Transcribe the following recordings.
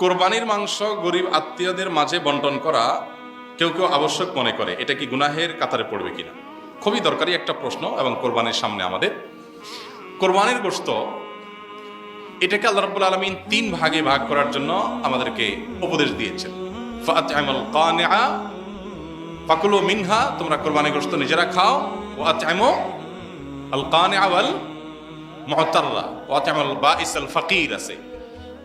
কোরবানির মাংস গরিব আত্মীয়দের মাঝে বন্টন করা কেউ কেউ আবশ্যক মনে করে। এটা কি গুনাহের কাতারে পড়বে কিনা? খুবই দরকারি একটা প্রশ্ন এবং কোরবানির সামনে আমাদের। কোরবানির গোস্ত এটাকে আল্লাহ রাব্বুল আলামিন তিন ভাগে ভাগ করার জন্য আমাদেরকে উপদেশ দিয়েছেন। ফাতআমুল ফাকুলু মিনহা, তোমরা কোরবানি গোস্ত নিজেরা খাও। ওয়া আতআমু আল আছে।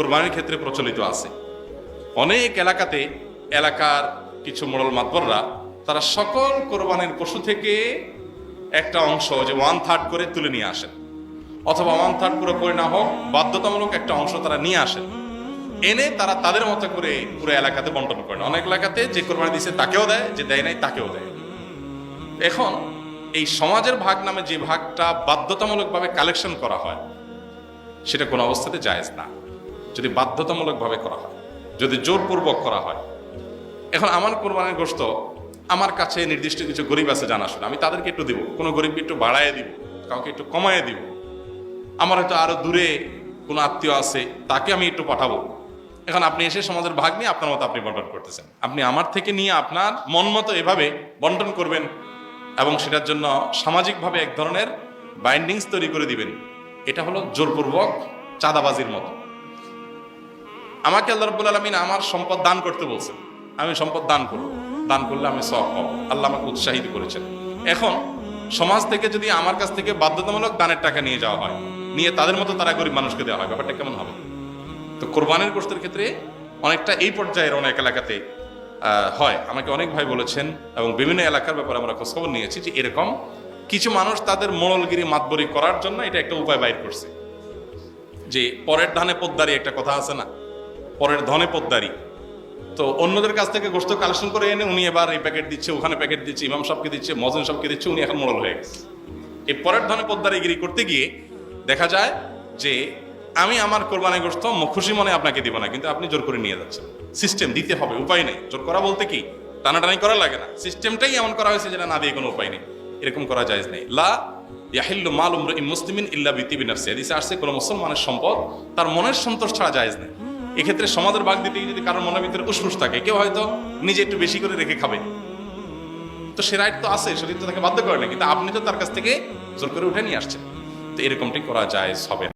কোরবানির ক্ষেত্রে প্রচলিত আছে। অনেক এলাকাতে এলাকার কিছু মোড়ল মাতবররা, তারা সকল কোরবানির পশু থেকে একটা অংশ, যে ওয়ান থার্ড করে তুলে নিয়ে আসেন। অথবা ওয়ান থার্ড পুরোপুরি না হোক, বাধ্যতামূলক একটা অংশ তারা নিয়ে আসেন। এনে তারা তাদের মতো করে পুরো এলাকাতে বন্টন করেন। অনেক এলাকাতে যে কোরবানি দিচ্ছে তাকেও দেয়, যে দেয় নাই তাকেও দেয়। এখন এই সমাজের ভাগ নামে যে ভাগটা বাধ্যতামূলকভাবে কালেকশন করা হয়, সেটা কোনো অবস্থাতে জায়েজ না। যদি বাধ্যতামূলকভাবে করা হয়, যদি জোরপূর্বক করা হয়। এখন আমার কোরবানির গোস্ত আমার কাছে নির্দিষ্ট কিছু গরিব আছে জানা জানাশোনা আমি তাদেরকে একটু দিব, কোনো গরিবকে একটু বাড়ায় দিব, কাউকে একটু কমায় দিব। আমার হয়তো আরও দূরে কোনো আত্মীয় আছে, তাকে আমি একটু পাঠাবো। এখন আপনি এসে সমাজের ভাগ নিয়ে আপনার মতো আপনি বন্টন করতেছেন। আপনি আমার থেকে নিয়ে আপনার মন মতো এভাবে বন্টন করবেন এবং সেটার জন্য সামাজিকভাবে এক ধরনের বাইন্ডিংস তৈরি করে দিবেন। এটা হলো জোরপূর্বক চাঁদাবাজির মতো। আমাকে আল্লাহ রব্বুল আলমিন আমার সম্পদ দান করতে বলছেন। আমি সম্পদ দান করব। দান করলে আমি সব পাবো। আল্লাহ আমাকে উৎসাহিত করেছেন। এখন সমাজ থেকে যদি আমার কাছ থেকে বাধ্যতামূলক দানের টাকা নিয়ে যাওয়া হয়, নিয়ে তাদের মতো তারা গরিব মানুষকে দেওয়া হয়, ব্যাপারটা কেমন হবে? তো কোরবানির গোষ্ঠের ক্ষেত্রে অনেকটা এই পর্যায়ের অনেক এলাকাতে হয়। আমাকে অনেক ভাই বলেছেন এবং বিভিন্ন এলাকার ব্যাপারে আমরা খোঁজখবর নিয়েছি যে এরকম কিছু মানুষ তাদের মোড়লগিরি মাতবরি করার জন্য এটা একটা উপায় বাইর করছে। যে পরের ধানে পদ্মারি একটা কথা আছে না? পরের ধনে পদ্মারি তো অন্যদের কাছ থেকে গোস্ত কালেকশন করে এনে উনি এবার এই প্যাকেট দিচ্ছে, ওখানে প্যাকেট দিচ্ছে, ইমাম সাহেবকে দিচ্ছে মজন সাহেবকে দিচ্ছে, উনি এখন মোড়ল হয়ে গেছে। এই পরের ধনে পদ্মারিগিরি করতে গিয়ে দেখা যায় যে আমি আমার কোরবানি গোস্ত খুশি মনে আপনাকে দিব না, কিন্তু আপনি জোর করে নিয়ে যাচ্ছেন। সিস্টেম দিতে হবে, উপায় নেই। জোর করা বলতে কি? টানাটানি করা লাগে না। সিস্টেমটাই এমন করা হয়েছে যেটা না দিয়ে কোনো উপায় নেই। এরকম করা যায় নাই। লা ইয়াহিল্লু মাল উমর মুসলিমিন ইল্লা বিতিবি নাফসি। হাদিসে আসছে, কোনো মুসলমানের সম্পদ তার মনের সন্তোষ ছাড়া জায়েজ নেই। এক্ষেত্রে সমাজের বাঘ দিতে যদি কারোর মনের ভিতরে উসফুস থাকে, কেউ হয়তো নিজে একটু বেশি করে রেখে খাবে। তো সে রাইট তো আছে শরীর তো তাকে বাধ্য করে না কিন্তু আপনি তো তার কাছ থেকে জোর করে উঠে নিয়ে আসছেন। তো এরকমটি করা যায় হবে